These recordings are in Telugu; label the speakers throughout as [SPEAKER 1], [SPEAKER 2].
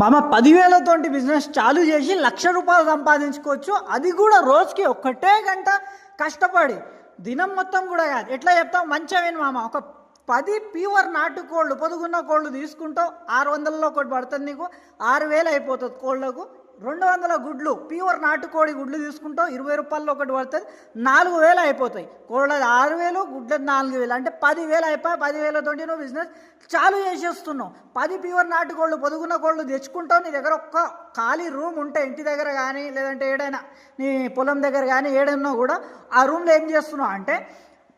[SPEAKER 1] మామ పదివేలతోటి బిజినెస్ చాలు చేసి లక్ష రూపాయలు సంపాదించుకోవచ్చు. అది కూడా రోజుకి ఒక్కటే గంట కష్టపడి. దినం మొత్తం కూడా కాదు. ఎట్లా చెప్తాం మంచిగా మామ. ఒక పది ప్యూర్ నాటు కోళ్ళు పొదుగున్న కోళ్ళు తీసుకుంటావు. ఆరు వందలలో ఒకటి పడుతుంది నీకు. ఆరు వేలు అయిపోతుంది కోళ్ళకు. రెండు వందల గుడ్లు ప్యూర్ నాటుకోడి గుడ్లు తీసుకుంటాం. ఇరవై రూపాయల్లో ఒకటి పడుతుంది. నాలుగు వేలు అయిపోతాయి. కోళ్ళది ఆరు వేలు గుడ్లది నాలుగు వేలు. అంటే పదివేలు అయిపోయి పదివేలతోటి నువ్వు బిజినెస్ చాలు చేసేస్తున్నావు. పది ప్యూర్ నాటుకోళ్ళు పొదుగున్న కోళ్ళు తెచ్చుకుంటావు. నీ దగ్గర ఒక్క ఖాళీ రూమ్ ఉంటే ఇంటి దగ్గర కానీ లేదంటే ఏడైనా నీ పొలం దగ్గర కానీ ఏడైనా కూడా ఆ రూమ్లో ఏం చేస్తున్నావు అంటే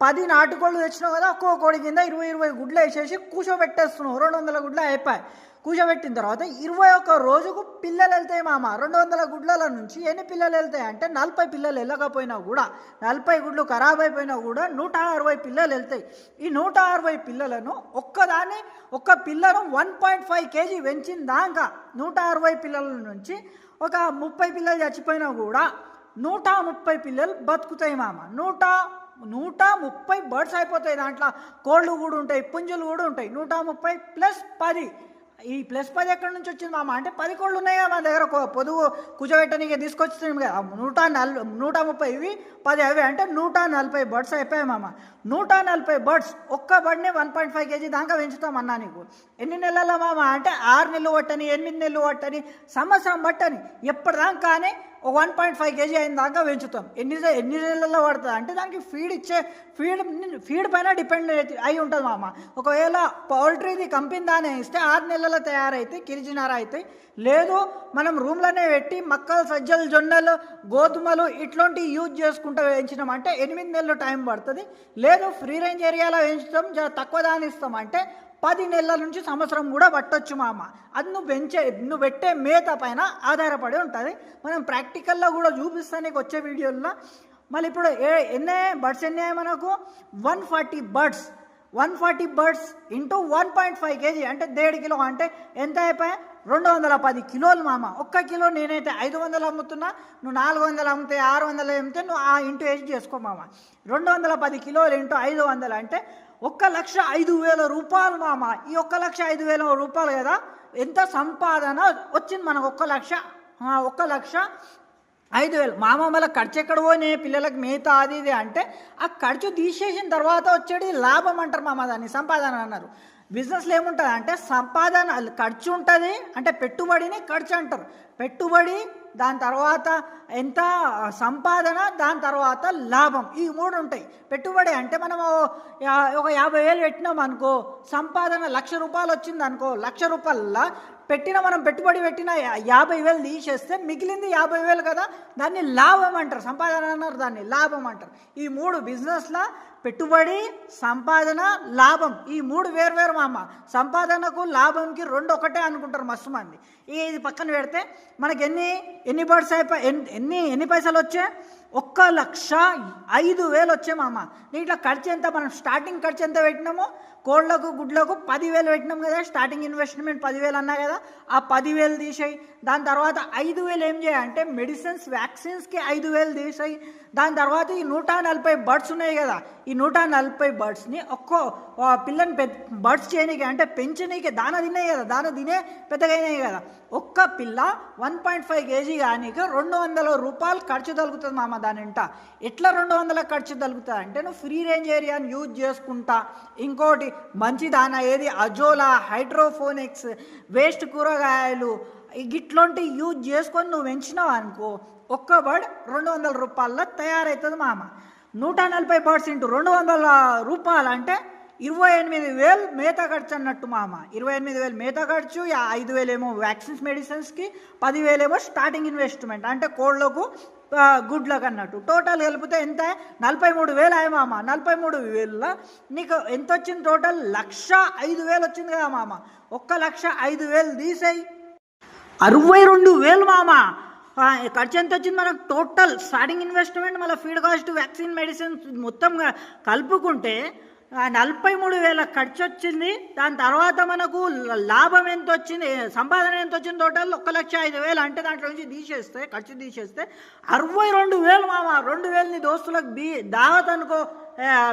[SPEAKER 1] పది నాటుకోళ్ళు తెచ్చినావు కదా ఒక్కో కోడి కింద ఇరవై ఇరవై గుడ్లు వేసేసి కూర్చోబెట్టేస్తున్నావు రెండు వందల గుడ్లు అయిపోయాయి. కూర్చోబెట్టిన తర్వాత ఇరవై ఒక్క రోజుకు పిల్లలు వెళ్తాయి మామ. రెండు వందల గుడ్ల నుంచి ఎన్ని పిల్లలు వెళ్తాయి అంటే నలభై పిల్లలు వెళ్ళకపోయినా కూడా నలభై గుడ్లు ఖరాబ్ అయిపోయినా కూడా నూట అరవై పిల్లలు వెళ్తాయి. ఈ నూట అరవై పిల్లలను ఒక్కదాన్ని ఒక్క పిల్లను వన్ పాయింట్ ఫైవ్ కేజీ పెంచిన దాకా నూట అరవై పిల్లల నుంచి ఒక ముప్పై పిల్లలు చచ్చిపోయినా కూడా నూట ముప్పై పిల్లలు బతుకుతాయి మామ. నూట నూట ముప్పై బర్డ్స్ అయిపోతాయి దాంట్లో. కోళ్ళు కూడా ఉంటాయి పుంజులు కూడా ఉంటాయి. నూట ముప్పై ప్లస్ పది. ఈ ప్లస్ పది ఎక్కడి నుంచి వచ్చింది మామ? అంటే పది కోళ్ళు ఉన్నాయా మా దగ్గర? ఒక పొదుగు కూర్చోబెట్టడానికి తీసుకొచ్చింది కదా. నూట నల్ నూట ముప్పై ఇవి పది అవి అంటే నూట నలభై బర్డ్స్ అయిపోయాయి మామ. నూట నలభై బర్డ్స్ ఒక్క బర్డ్ని వన్ పాయింట్ ఫైవ్ కేజీ దాకా పెంచుతామన్నా నీకు. ఎన్ని నెలల మామ? అంటే ఆరు నెలలు పట్టని ఎనిమిది నెలలు పట్టని సంవత్సరం పట్టని. ఎప్పటిదాకానే కానీ వన్ పాయింట్ ఫైవ్ కేజీ అయిన దాకా పెంచుతాం. ఎన్ని ఎన్ని నెలల్లో పడుతుంది? అంటే దానికి ఫీడ్ ఇచ్చే ఫీడ్ ఫీడ్ పైన డిపెండ్ అయి ఉంటుంది మామ. ఒకవేళ పౌల్ట్రీది కంపెనీ దానే ఇస్తే ఆరు నెలల్లో తయారైతే కిరిజినార అవుతాయి లేదు మనం రూమ్లోనే పెట్టి మక్కలు సజ్జలు జొన్నలు గోధుమలు ఇట్లాంటివి యూజ్ చేసుకుంటూ వేయించినాం అంటే ఎనిమిది నెలలు టైం పడుతుంది. లేదు ఫ్రీ రేంజ్ ఏరియాలో వేయించుతాం తక్కువ దాని ఇస్తాం. అంటే పది నెలల నుంచి సంవత్సరం కూడా పట్టొచ్చు మామ. అది నువ్వు పెంచే నువ్వు పెట్టే మేత పైన ఆధారపడి ఉంటుంది. మనం ప్రాక్టికల్లో కూడా చూపిస్తాను నీకు వచ్చే వీడియోల్లో. మళ్ళీ ఇప్పుడు ఏ ఎన్ని బర్డ్స్ ఎన్ని మనకు? One forty birds. One forty birds into one point five KG అంటే దేడు కిలో అంటే ఎంత అయిపోయా రెండు వందల పది కిలోలు మామ. ఒక్క కిలో నేనైతే ఐదు వందలు అమ్ముతున్నా నువ్వు నాలుగు వందలు అమ్మితే ఆరు వందలు అమ్మితే నువ్వు ఆ ఇంటూ వేసి చేసుకో మామ. రెండు వందల పది కిలోలు ఇంటూ ఐదు వందలు అంటే ఒక్క లక్ష ఐదు వేల రూపాయలు మామ. ఈ ఒక్క లక్ష ఐదు వేల రూపాయలు కదా? ఎంత సంపాదన వచ్చింది మనకు ఒక్క లక్ష? ఒక్క లక్ష ఐదు వేలు. మామ మళ్ళీ ఖర్చు ఎక్కడ పోయినాయి? పిల్లలకు మేత అది ఇది అంటే ఆ ఖర్చు తీసేసిన తర్వాత వచ్చేది లాభం అంటారు మామ దాన్ని సంపాదన అన్నారు. బిజినెస్లో ఏముంటుంది అంటే సంపాదన ఖర్చు ఉంటుంది అంటే పెట్టుబడిని ఖర్చు అంటారు. పెట్టుబడి దాని తర్వాత ఎంత సంపాదన దాని తర్వాత లాభం. ఈ మూడు ఉంటాయి. పెట్టుబడి అంటే మనము ఒక యాభై వేలు పెట్టినాం అనుకో సంపాదన లక్ష రూపాయలు వచ్చింది అనుకో లక్ష రూపాయల పెట్టిన మనం పెట్టుబడి పెట్టిన యాభై వేలు తీసేస్తే మిగిలింది యాభై వేలు కదా దాన్ని లాభం అంటారు. సంపాదన అన్నారు దాన్ని లాభం అంటారు. ఈ మూడు బిజినెస్ల పెట్టుబడి సంపాదన లాభం. ఈ మూడు వేరు మామ. సంపాదనకు లాభంకి రెండు ఒకటే అనుకుంటారు మస్తు మంది. ఈ ఇది పక్కన పెడితే మనకి ఎన్ని ఎన్ని బర్డ్స్ అయిపోయి ఎన్ని ఎన్ని ఎన్ని పైసలు వచ్చాయి? ఒక్క లక్ష ఐదు వేలు వచ్చాయి మామ. దీంట్లో ఖర్చు ఎంత? మనం స్టార్టింగ్ ఖర్చు ఎంత పెట్టినామో కోళ్ళకు గుడ్లకు పదివేలు పెట్టినాం కదా స్టార్టింగ్ ఇన్వెస్ట్మెంట్ పదివేలు అన్నా కదా ఆ పదివేలు తీసేయి. దాని తర్వాత ఐదు వేలు ఏం చేయాలంటే మెడిసిన్స్ వ్యాక్సిన్స్కి ఐదు వేలు తీసేయి. దాని తర్వాత ఈ నూట నలభై బర్డ్స్ ఉన్నాయి కదా ఈ నూట నలభై బర్డ్స్ని ఒక్కో పిల్లని పె బర్డ్స్ చేయనీకి అంటే పెంచనీకి దాన తినే కదా దాన తినే పెద్దగా అయినాయి కదా. ఒక్క పిల్ల వన్ పాయింట్ ఫైవ్ కేజీ కానీకి రెండు వందల రూపాయలు ఖర్చు తగ్గుతుంది మామ దానింట ఎట్లా రెండు వందల ఖర్చు తగ్గుతుంది అంటే నువ్వు ఫ్రీ రేంజ్ ఏరియాని యూజ్ చేసుకుంటా. ఇంకోటి మంచి దాన ఏది? అజోలా హైడ్రోఫోనిక్స్ వేస్ట్ కూరగాయలు గిట్లాంటివి యూజ్ చేసుకొని నువ్వు పెంచినావు అనుకో ఒక్క బర్డ్ రెండు వందల రూపాయల్లో తయారవుతుంది మామ. నూట నలభై పర్సెంట్ రెండు వందల రూపాయలు అంటే ఇరవై ఎనిమిది వేలు మేత ఖర్చు అన్నట్టు మామ. ఇరవై ఎనిమిది వేలు మేత ఖర్చు యా- ఐదు వేలేమో వ్యాక్సిన్స్ మెడిసిన్స్కి పదివేలేమో స్టార్టింగ్ ఇన్వెస్ట్మెంట్. అంటే కోళ్ళకు గుడ్లకు అన్నట్టు టోటల్ కలిపితే ఎంత? నలభై మూడు వేలు ఆయ మామ. నలభై మూడు వేల. నీకు ఎంత వచ్చింది టోటల్? లక్ష ఐదు వేలు వచ్చింది కదా మామ. ఒక్క లక్ష ఐదు వేలు తీసేయి. అరవై రెండు వేలు మామ. ఖర్చు ఎంత వచ్చింది మనకు? టోటల్ స్టార్టింగ్ ఇన్వెస్ట్మెంట్ మళ్ళీ ఫీడ్ కాస్ట్ వ్యాక్సిన్ మెడిసిన్స్ మొత్తం కలుపుకుంటే నలభై మూడు వేల ఖర్చు వచ్చింది దాని తర్వాత మనకు లాభం ఎంత వచ్చింది సంపాదన ఎంత వచ్చింది టోటల్ ఒక లక్ష ఐదు వేలు. అంటే దాంట్లో నుంచి తీసేస్తే ఖర్చు తీసేస్తే అరవై రెండు వేలు మామ. రెండు వేలు నీ దోస్తులకు బీ దావత్ అనుకో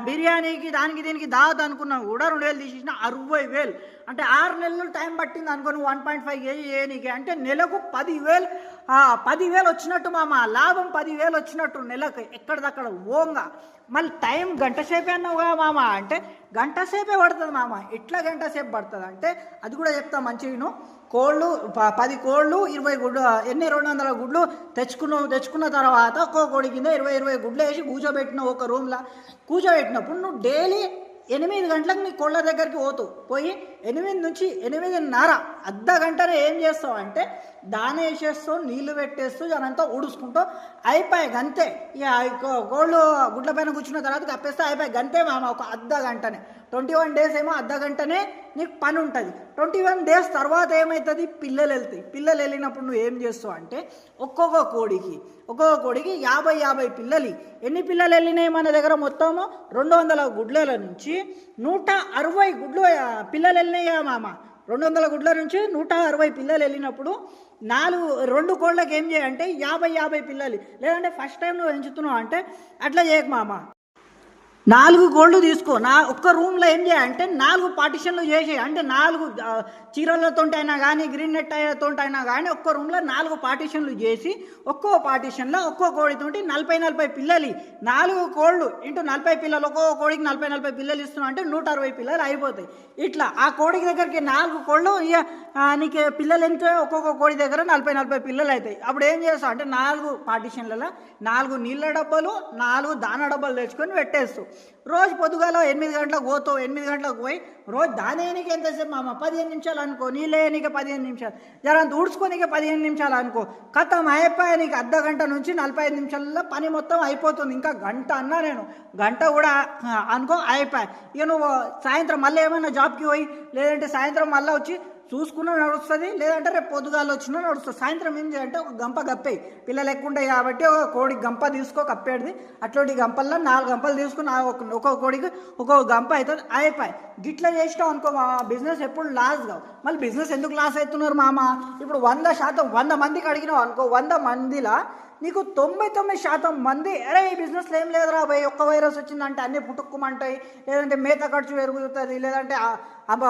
[SPEAKER 1] బిర్యానీకి దానికి దీనికి దావత్ అనుకున్నావు కూడా రెండు వేలు తీసేసిన అరవై వేలు. అంటే ఆరు నెలలు టైం పట్టింది అనుకోని వన్ పాయింట్ ఫైవ్ కేజీ చేయనీకి అంటే నెలకు పదివేలు పదివేలు వచ్చినట్టు మామ లాభం పదివేలు వచ్చినట్టు నెలకు ఎక్కడిదక్కడ ఓంగా. మళ్ళీ టైం గంట సేపే అన్నావుగా మామ. అంటే గంట సేపే పడుతుంది మామ. ఎట్లా గంట సేపు పడుతుంది? అంటే అది కూడా చెప్తా మంచిగా కోళ్ళు ప- పది కోళ్ళు ఇరవై గుడ్లు ఎన్ని రెండు వందల గుడ్లు తెచ్చుకున్న తెచ్చుకున్న తర్వాత ఒక్కో కోడి కింద ఇరవై ఇరవై గుడ్లు వేసి కూర్చోబెట్టిన ఒక రూమ్లో. కూర్చోబెట్టినప్పుడు నువ్వు డైలీ ఎనిమిది గంటలకు నీ కోళ్ళ దగ్గరికి పోతూ పోయి ఎనిమిది నుంచి ఎనిమిదిన్నర అర్ధ గంటనే ఏం చేస్తావు అంటే దాన వేసేస్తూ నీళ్ళు పెట్టేస్తూ దానంతా ఉడుచుకుంటూ అయిపోయి గంతే. ఇక కో- కోళ్ళు గుడ్ల పైన కూర్చున్న తర్వాత కప్పేస్తే అయిపోయి గంతే మామ ఒక అర్ధ గంటనే. ట్వంటీ వన్ డేస్ ఏమో అర్ధ గంటనే నీకు పని ఉంటుంది ట్వంటీ వన్ డేస్ తర్వాత ఏమవుతుంది పిల్లలు వెళ్తాయి. పిల్లలు వెళ్ళినప్పుడు నువ్వు ఏం చేస్తావు అంటే ఒక్కొక్క కోడికి ఒక్కొక్క కోడికి యాభై యాభై పిల్లలు. ఎన్ని పిల్లలు వెళ్ళినాయి మన దగ్గర మొత్తము? రెండు వందల గుడ్ల నుంచి నూట అరవై గుడ్లు పిల్లలు వెళ్ళినాయా మామ? రెండు వందల గుడ్ల నుంచి నూట అరవై పిల్లలు వెళ్ళినప్పుడు నాలుగు రెండు కోళ్ళకి ఏం చేయాలంటే యాభై యాభై పిల్లలు. లేదంటే ఫస్ట్ టైం నువ్వు పెంచుతున్నావు అంటే అట్లా చేయకు మామ. నాలుగు గోల్డ్ తీసుకో. నా ఒక్క రూమ్లో ఏం చేయాలంటే నాలుగు పార్టిషన్లు చేసి అంటే నాలుగు చీరలతో అయినా కానీ గ్రీన్ నెట్ అయ్యతో అయినా కానీ ఒక్క రూమ్లో నాలుగు పార్టిషన్లు చేసి ఒక్కో పార్టిషన్లో ఒక్కో కోడితోటి నలభై నలభై పిల్లలు నాలుగు కోళ్ళు ఇంటూ నలభై పిల్లలు ఒక్కో కోడికి నలభై నలభై పిల్లలు ఇస్తున్నాం అంటే నూట అరవై పిల్లలు అయిపోతాయి. ఇట్లా ఆ కోడికి దగ్గరికి నాలుగు కోళ్ళు ఇక నీకు పిల్లలు ఎంత ఒక్కొక్క కోడి దగ్గర నలభై నలభై పిల్లలు అవుతాయి అప్పుడు ఏం చేస్తావు అంటే నాలుగు పార్టిషన్లలో నాలుగు నీళ్ళ డబ్బాలు నాలుగు దాన డబ్బాలు తెచ్చుకొని పెట్టేస్తావు రోజు పొద్దుగాల ఎనిమిది గంటలకు పోతావు ఎనిమిది గంటలకు పోయి రోజు దానేనికి ఎంతసేపు మామ? పదిహేను నిమిషాలు అనుకో నీళ్ళేయనికి పదిహేను నిమిషాలు. జరంత ఊడ్చుకోనికి పదిహేను నిమిషాలు అనుకో. కథం అయిపోయి నీకు అర్ధ గంట నుంచి నలభై ఐదు నిమిషాల్లో పని మొత్తం అయిపోతుంది. ఇంకా గంట అన్నా నేను. గంట కూడా అనుకో అయిపోయా. ఇక నువ్వు సాయంత్రం మళ్ళీ ఏమైనా జాబ్కి పోయి లేదంటే సాయంత్రం మళ్ళీ వచ్చి చూసుకున్నా నడుస్తుంది లేదంటే రేపు పొద్దుగాల వచ్చినా నడుస్తుంది. సాయంత్రం ఏం చేయాలంటే ఒక గంప కప్పేయి. పిల్లలు ఎక్కువ ఉంటాయి కాబట్టి ఒక కోడి గంప తీసుకో కప్పేది అట్లాంటి గంపల్లో నాలుగు గంపలు తీసుకుని ఒక ఒక్కొక్క కోడికి ఒక్కొక్క గంప అవుతుంది అయిపోయి. గిట్లా చేసినావు అనుకో మా బిజినెస్ ఎప్పుడు లాస్ కావు. మళ్ళీ బిజినెస్ ఎందుకు లాస్ అవుతున్నారు మామ? ఇప్పుడు వంద శాతం వంద మందికి అడిగినావు అనుకో వంద మందిలా నీకు తొంభై తొమ్మిది శాతం మంది అరే ఈ బిజినెస్లో ఏం లేదురా భయ్ ఒక్క వైరస్ వచ్చిందంటే అన్నీ పుట్టుక్కుమంటాయి. లేదంటే మేత ఖర్చు పెరుగుతుంది లేదంటే అబ్బా,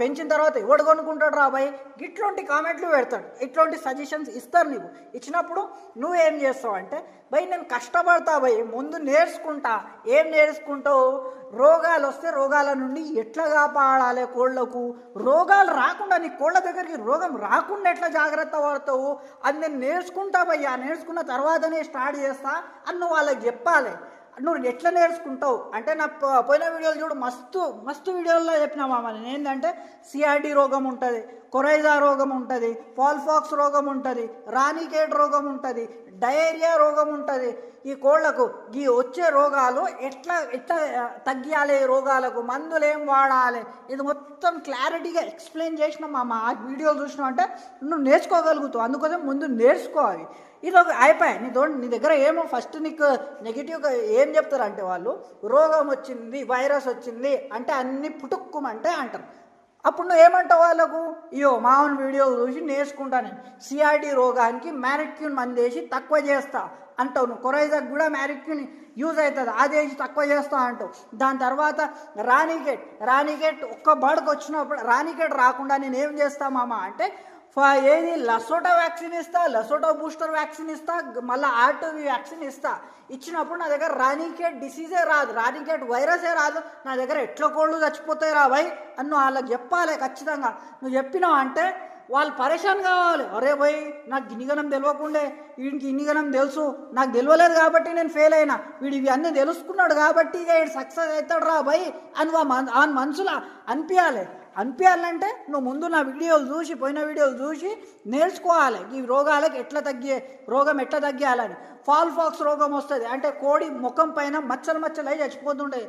[SPEAKER 1] పెంచిన తర్వాత ఎవడు కొనుక్కుంటాడు రా భయ్? ఇట్లాంటి కామెంట్లు పెడతాడు. ఇట్లాంటి సజెషన్స్ ఇస్తారు నీకు. ఇచ్చినప్పుడు నువ్వేం చేస్తావు అంటే భయ్ నేను కష్టపడతా భయ్ ముందు నేర్చుకుంటా. ఏం నేర్చుకుంటావు? రోగాలు వస్తే రోగాల నుండి ఎట్లా కాపాడాలి కోళ్ళకు? రోగాలు రాకుండా నీ కోళ్ళ దగ్గరికి రోగం రాకుండా ఎట్లా జాగ్రత్త పడతావు? అది నేను నేర్చుకుంటా భయ్యా నేర్చుకున్న తర్వాతనే స్టార్ట్ చేస్తా అని నువ్వు వాళ్ళకి చెప్పాలి. నువ్వు ఎట్లా నేర్చుకుంటావు? అంటే నా పోయిన వీడియోలు చూడు మస్తు మస్తు వీడియోల్లో చెప్పినా మామని ఏంటంటే సిఆర్డి రోగం ఉంటుంది కొరైజా రోగం ఉంటుంది ఫాల్ఫాక్స్ రోగం ఉంటుంది రాణికేడ్ రోగం ఉంటుంది డయేరియా రోగం ఉంటుంది. ఈ కోళ్ళకు ఈ వచ్చే రోగాలు ఎట్లా ఎట్లా తగ్గియాలి రోగాలకు? మందులు ఏం వాడాలి? ఇది మొత్తం క్లారిటీగా ఎక్స్ప్లెయిన్ చేసినాం మా మా వీడియో చూసినావు అంటే నువ్వు నేర్చుకోగలుగుతావు. అందుకోసం ముందు నేర్చుకోవాలి. ఇది ఒక అయిపోయాయి. నీ దో నీ దగ్గర ఏమో ఫస్ట్ నీకు నెగిటివ్గా ఏం చెప్తారంటే వాళ్ళు రోగం వచ్చింది వైరస్ వచ్చింది అంటే అన్ని పుట్టుక్కుమంటే అంటారు. అప్పుడు నువ్వు ఏమంటావు వాళ్ళకు? ఇయో మామూలు వీడియో చూసి నేర్చుకుంటాను. సిఆర్డి రోగానికి మ్యారిక్యూన్ మందేసి తక్కువ చేస్తా అంటావు నువ్వు. కొరైజాకి కూడా మ్యారిక్యూన్ యూజ్ అవుతుంది. అది వేసి తక్కువ చేస్తా అంటావు. దాని తర్వాత రాణిగేట్ రాణిగేట్ ఒక్క బర్డ్కి వచ్చినప్పుడు రాణిగేట్ రాకుండా నేను ఏం చేస్తా మామ అంటే ఏది? లసోటా వ్యాక్సిన్ ఇస్తా లసోటా బూస్టర్ వ్యాక్సిన్ ఇస్తా మళ్ళీ ఆర్టీవీ వ్యాక్సిన్ ఇస్తా. ఇచ్చినప్పుడు నా దగ్గర రాణికేట్ డిసీజే రాదు. రాణికేట్ వైరసే రాదు. నా దగ్గర ఎట్ల కోళ్ళు చచ్చిపోతాయి రా భయ్ అని వాళ్ళకి చెప్పాలి ఖచ్చితంగా. నువ్వు చెప్పినావు అంటే వాళ్ళు పరేషాన్ కావాలి. అరే భయ్ నాకు ఇన్నిగనం తెలియకుండే వీడికి ఇన్నిగనం తెలుసు. నాకు తెలియలేదు కాబట్టి నేను ఫెయిల్ అయినా. వీడు ఇవి అన్నీ తెలుసుకున్నాడు కాబట్టి ఇక వీడు సక్సెస్ అవుతాడు రా భయ్ అని వా మన్ ఆ మనసులో అనిపించాలి అనిపించాలంటే నువ్వు ముందు నా వీడియోలు చూసి పోయిన వీడియోలు చూసి నేర్చుకోవాలి. ఈ రోగాలకు ఎట్లా తగ్గే రోగం ఎట్లా తగ్గాలని ఫాల్ ఫాక్స్ రోగం వస్తుంది. అంటే కోడి ముఖం పైన మచ్చలు మచ్చలు అయి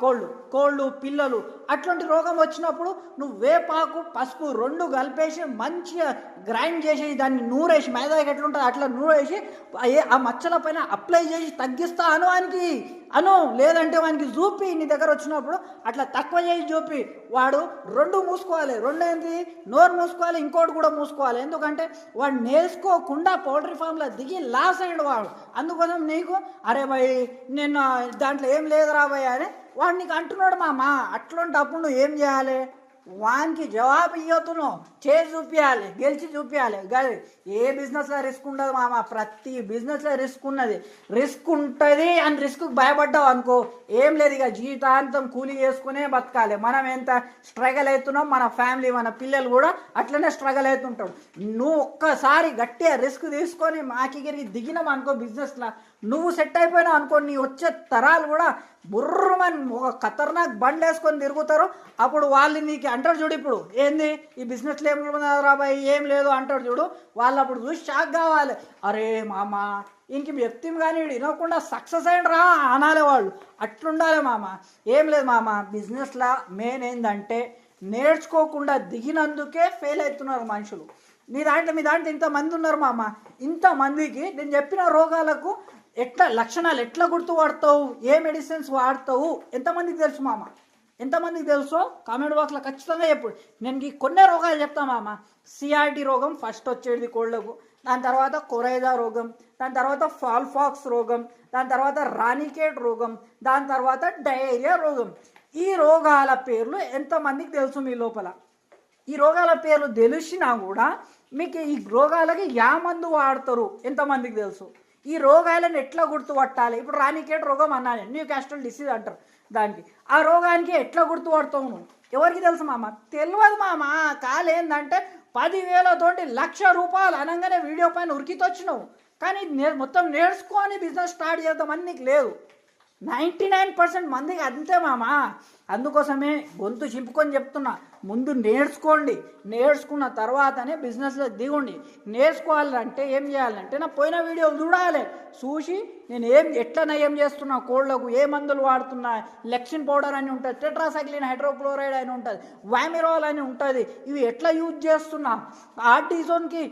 [SPEAKER 1] కోళ్ళు కోళ్ళు పిల్లలు. అట్లాంటి రోగం వచ్చినప్పుడు నువ్వు వేపాకు పసుపు రెండు కలిపేసి మంచిగా గ్రైండ్ చేసి దాన్ని నూరేసి మైదాకి ఎట్లుంటుంది అట్లా నూరేసి ఏ- ఆ మచ్చల పైన అప్లై చేసి తగ్గిస్తా అనువానికి అను లేదంటే వానికి చూపి నీ దగ్గర వచ్చినప్పుడు అట్లా తక్కువ చేసి చూపి వాడు రెండు మూసుకోవాలి. రెండు ఏంటి నోరు మూసుకోవాలి ఇంకోటి కూడా మూసుకోవాలి. ఎందుకంటే వాడు నేర్చుకోకుండా పౌల్ట్రీ ఫామ్లో దిగి లాస్ అయ్యాడు వాడు. అందుకోసం నీకు అరే భయ్ నేను దాంట్లో ఏం లేదురా భయ్ అని వాడు నీకు అంటున్నాడు మామ. అట్లాంటప్పుడు నువ్వు ఏం చేయాలి? వానికి జవాబు ఇవ్వతును చేసి చూపించాలి గెలిచి చూపించాలి కాదు ఏ బిజినెస్లో రిస్క్ ఉండదు మామ. ప్రతి బిజినెస్లో రిస్క్ ఉన్నది. రిస్క్ ఉంటుంది అని రిస్క్ భయపడ్డావు అనుకో ఏం లేదు ఇక జీవితాంతం కూలీ చేసుకునే బతకాలి. మనం ఎంత స్ట్రగల్ అవుతున్నాం మన ఫ్యామిలీ మన పిల్లలు కూడా అట్లనే స్ట్రగల్ అవుతుంటాడు నువ్వు ఒక్కసారి గట్టిగా రిస్క్ తీసుకొని మాకిగిరికి దిగినాం అనుకో బిజినెస్లో నువ్వు సెట్ అయిపోయినావు అనుకో నీ వచ్చే తరాలు కూడా బుర్రమని ఒక ఖతర్నాక్ బండి వేసుకొని తిరుగుతారు. అప్పుడు వాళ్ళు నీకు అంటారు చూడు ఇప్పుడు ఏంది? ఈ బిజినెస్లో ఏం రాబాయి ఏం లేదు అంటారు చూడు. వాళ్ళు అప్పుడు చూసి షాక్ కావాలి. అరే మామ ఇంక వ్యక్తిని కానీ వినకుండా సక్సెస్ అయిన రా అనాలి వాళ్ళు. అట్లుండాలి మామ. ఏం లేదు మామ బిజినెస్లో మెయిన్ ఏంటంటే నేర్చుకోకుండా దిగినందుకే ఫెయిల్ అవుతున్నారు మనుషులు. మీ దాంట్లో మీ దాంట్లో ఇంతమంది ఉన్నారు మామ. ఇంతమందికి నేను చెప్పిన రోగాలకు ఎట్లా లక్షణాలు ఎట్లా గుర్తుపడతావు? ఏ మెడిసిన్స్ వాడతావు? ఎంతమందికి తెలుసు మామ? ఎంతమందికి తెలుసో? కామెంట్ బాక్స్లో ఖచ్చితంగా చెప్పు. నేను ఈ కొన్ని రోగాలు చెప్తా మామ. సిఆర్టీ రోగం ఫస్ట్ వచ్చేది కోళ్ళకు. దాని తర్వాత కొరైజా రోగం. దాని తర్వాత ఫాల్ఫాక్స్ రోగం. దాని తర్వాత రానికేట్ రోగం. దాని తర్వాత డయేరియా రోగం. ఈ రోగాల పేర్లు ఎంతమందికి తెలుసు మీ లోపల? ఈ రోగాల పేర్లు తెలిసినా కూడా మీకు ఈ రోగాలకి యా మందు వాడతారు ఎంతమందికి తెలుసు? ఈ రోగాలను ఎట్లా గుర్తుపట్టాలి? ఇప్పుడు రానికేట్ రోగం అన్నాను న్యూ క్యాస్టల్ డిసీజ్ అంటారు దానికి. ఆ రోగానికి ఎట్లా గుర్తుపడతావు నువ్వు? ఎవరికి తెలుసు మామ? తెలియదు మామ. కాలేందంటే పదివేలతోటి లక్ష రూపాయలు అనగానే వీడియో పైన ఉరికితొచ్చినావు. కానీ మొత్తం నేర్చుకొని బిజినెస్ స్టార్ట్ చేద్దామని నీకు లేదు. నైంటీ నైన్ పర్సెంట్ మందికి అంతే మామ. అందుకోసమే గొంతు చింపుకొని చెప్తున్నా. ముందు నేర్చుకోండి. నేర్చుకున్న తర్వాతనే బిజినెస్లో దిగుండి. నేర్చుకోవాలంటే ఏం చేయాలంటే నా పోయిన వీడియోలు చూడాలి. చూసి నేను ఏం ఎట్లా నయం చేస్తున్నా? కోళ్ళకు ఏ మందులు వాడుతున్నా? లెక్సిన్ పౌడర్ అని ఉంటుంది టెట్రాసైక్లిన్ హైడ్రోక్లోరైడ్ అని ఉంటుంది వామిరోల్ అని ఉంటుంది. ఇవి ఎట్లా యూజ్ చేస్తున్నా? ఆర్టీజోన్కి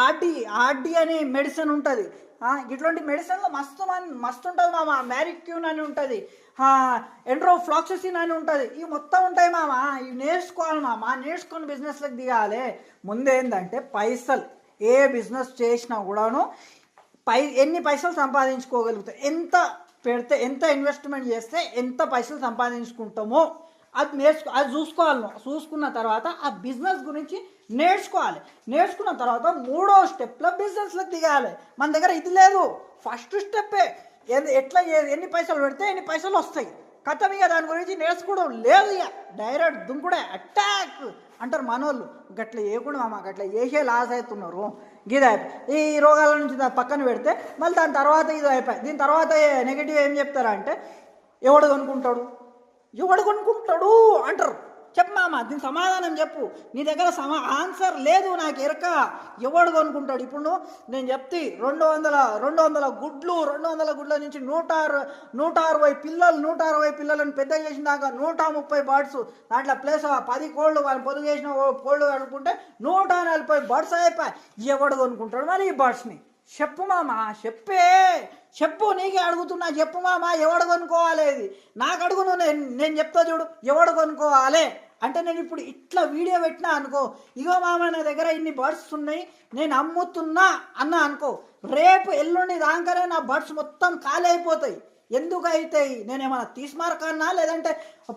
[SPEAKER 1] ఆర్డి ఆర్డి అనే మెడిసిన్ ఉంటుంది. ఇటువంటి మెడిసిన్లో మస్తు మన్ మస్తు ఉంటుంది మామ. మ్యారిక్యూన్ అని ఉంటుంది. ఎండ్రోఫ్లాక్సిసిన్ అని ఉంటుంది. ఇవి మొత్తం ఉంటాయి మామ. ఇవి నేర్చుకోవాలి మామ. నేర్చుకొని బిజినెస్లకు దిగాలి. ముందేందంటే పైసలు. ఏ బిజినెస్ చేసినా కూడాను పై ఎన్ని పైసలు సంపాదించుకోగలుగుతాయి ఎంత పెడితే ఎంత ఇన్వెస్ట్మెంట్ చేస్తే ఎంత పైసలు సంపాదించుకుంటామో? అది నేర్చుకో అది చూసుకోవాలి చూసుకున్న తర్వాత ఆ బిజినెస్ గురించి నేర్చుకోవాలి. నేర్చుకున్న తర్వాత మూడో స్టెప్లో బిజినెస్లో దిగాలి. మన దగ్గర ఇది లేదు. ఫస్ట్ స్టెప్పే. ఎట్లా ఎన్ని పైసలు పెడితే ఎన్ని పైసలు వస్తాయి. కథం ఇక దాని గురించి నేర్చుకోవడం లేదు ఇక. డైరెక్ట్ దుంకుడే అటాక్ అంటారు మనోళ్ళు. గట్ల చేయకుండా మామ గట్ల చేసే లాస్ అవుతున్నారు గిది అయిపోయి ఈ రోగాల నుంచి పక్కన పెడితే మళ్ళీ దాని తర్వాత ఇది అయిపోయి దీని తర్వాత నెగిటివ్ ఏం చెప్తారంటే ఎవడు కొనుక్కుంటాడు? ఎవడు కొనుక్కుంటాడు? అంటారు. చెప్పు మామ దీని సమాధానం చెప్పు. నీ దగ్గర సమా ఆన్సర్ లేదు నాకు ఎరక. ఎవడు కొనుక్కుంటాడు? ఇప్పుడు నేను చెప్తే రెండు వందల రెండు వందల గుడ్లు రెండు వందల గుడ్ల నుంచి నూట నూట అరవై పిల్లలు నూట అరవై పిల్లలను పెద్ద చేసిన దాకా నూట ముప్పై బర్డ్స్. దాంట్లో ప్లస్ పది కోళ్ళు వాళ్ళు పొదుగు చేసిన ఓ కోళ్ళు కలుపుకుంటే నూట నలభై బర్డ్స్ అయిపోయి ఎవడు కొనుక్కుంటాడు మరి ఈ బర్డ్స్ని? చెప్పు మామ చెప్పే. చెప్పు నీకే అడుగుతున్నా చెప్పు మామ ఎవడు కొనుక్కోవాలి ఇది? నాకు అడుగును నేను నేను చెప్తా చూడు ఎవడు కొనుక్కోవాలి? అంటే నేను ఇప్పుడు ఇట్లా వీడియో పెట్టినా అనుకో ఇగో మామ నా దగ్గర ఇన్ని బర్డ్స్ ఉన్నాయి నేను అమ్ముతున్నా అన్నా అనుకో రేపు ఎల్లుండి దాకానే నా బర్డ్స్ మొత్తం ఖాళీ అయిపోతాయి. ఎందుకు అవుతాయి నేనేమన్నా తీసుమారకన్నా లేదంటే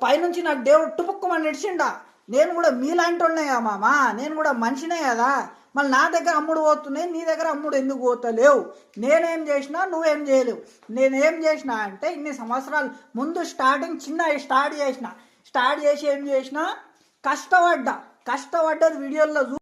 [SPEAKER 1] పైనుంచి నాకు దేవుడు టుపుక్కుమని నడిచిండా? నేను కూడా మీలాంటి ఉన్నాయి కదా మామ నేను కూడా మనిషినే కదా. మళ్ళీ నా దగ్గర అమ్ముడు పోతున్నాయి నీ దగ్గర అమ్ముడు ఎందుకు పోతలేవు? నేనేం చేసినా నువ్వేం చేయలేవు. నేనేం చేసినా అంటే ఇన్ని సంవత్సరాలు ముందు స్టార్టింగ్ చిన్న స్టార్ట్ చేసిన. స్టార్ట్ చేసి ఏం చేసిన కష్టపడ్డా. కష్టపడ్డది వీడియోల్లో చూ